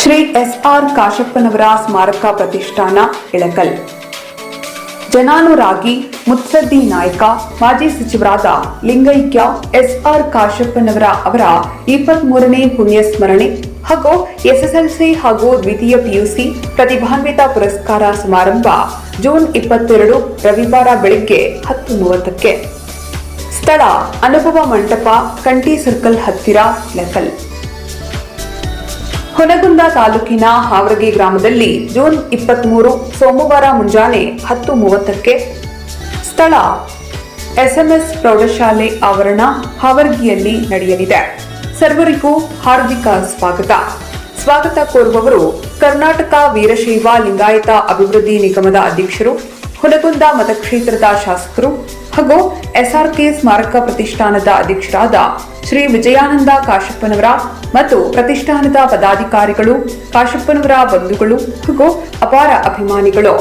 Shri S R ಕಾಶಪ್ಪನವರ ಸ್ಮಾರಕ ಪ್ರತಿಷ್ಠಾನ ಇಳಕಲ್. ಜನಾನುರಾಗಿ ಮುತ್ಸದ್ದಿ ನಾಯಕ, ಮಾಜಿ ಸಚಿವರಾದ ಲಿಂಗೈಕ್ಯ ಎಸ್ ಆರ್ ಕಾಶಪ್ಪನವರ ಅವರ ಇಪ್ಪತ್ಮೂರನೇ ಪುಣ್ಯ ಸ್ಮರಣೆ ಹಾಗೂ ಎಸ್ಎಸ್ಎಲ್ಸಿ ಹಾಗೂ ದ್ವಿತೀಯ ಪಿಯುಸಿ ಪ್ರತಿಭಾನ್ವಿತ ಪುರಸ್ಕಾರ ಸಮಾರಂಭ ಜೂನ್ ಇಪ್ಪತ್ತೆರಡು ರವಿವಾರ ಬೆಳಗ್ಗೆ ಹತ್ತು ಮೂವತ್ತಕ್ಕೆ. ಸ್ಥಳ ಅನುಭವ ಮಂಟಪ, ಕಂಟಿ ಸರ್ಕಲ್ ಹತ್ತಿರ ಲೆಕಲ್ ಹೊನಗುಂದ ತಾಲೂಕಿನ ಹಾವರಗಿ ಗ್ರಾಮದಲ್ಲಿ ಜೂನ್ ಇಪ್ಪತ್ಮೂರು ಸೋಮವಾರ ಮುಂಜಾನೆ ಹತ್ತು ಮೂವತ್ತಕ್ಕೆ ಸ್ಥಳ. ಎಸ್ಎಂಎಸ್ ಪ್ರೌಢಶಾಲೆ ಆವರಣ ಹಾವರಗಿಯಲ್ಲಿ ನಡೆಯಲಿದೆ. ಸರ್ವರಿಗೂ ಹಾರ್ದಿಕ ಸ್ವಾಗತ. ಸ್ವಾಗತ ಕೋರುವವರು ಕರ್ನಾಟಕ ವೀರಶೈವ ಲಿಂಗಾಯತ ಅಭಿವೃದ್ಧಿ ನಿಗಮದ ಅಧ್ಯಕ್ಷರು, ಹುನಗುಂದ ಮತಕ್ಷೇತ್ರದ ಶಾಸಕರು ಹಾಗೂ ಎಸ್ಆರ್ಕೆ ಸ್ಮಾರಕ ಪ್ರತಿಷ್ಠಾನದ ಅಧ್ಯಕ್ಷರಾದ ಶ್ರೀ ವಿಜಯಾನಂದ ಕಾಶಪ್ಪನವರ ಮತ್ತು ಪ್ರತಿಷ್ಠಾನದ ಪದಾಧಿಕಾರಿಗಳು ಕಾಶಪ್ಪನವರ ಬಂಧುಗಳು ಹಾಗೂ ಅಪಾರ ಅಭಿಮಾನಿಗಳು.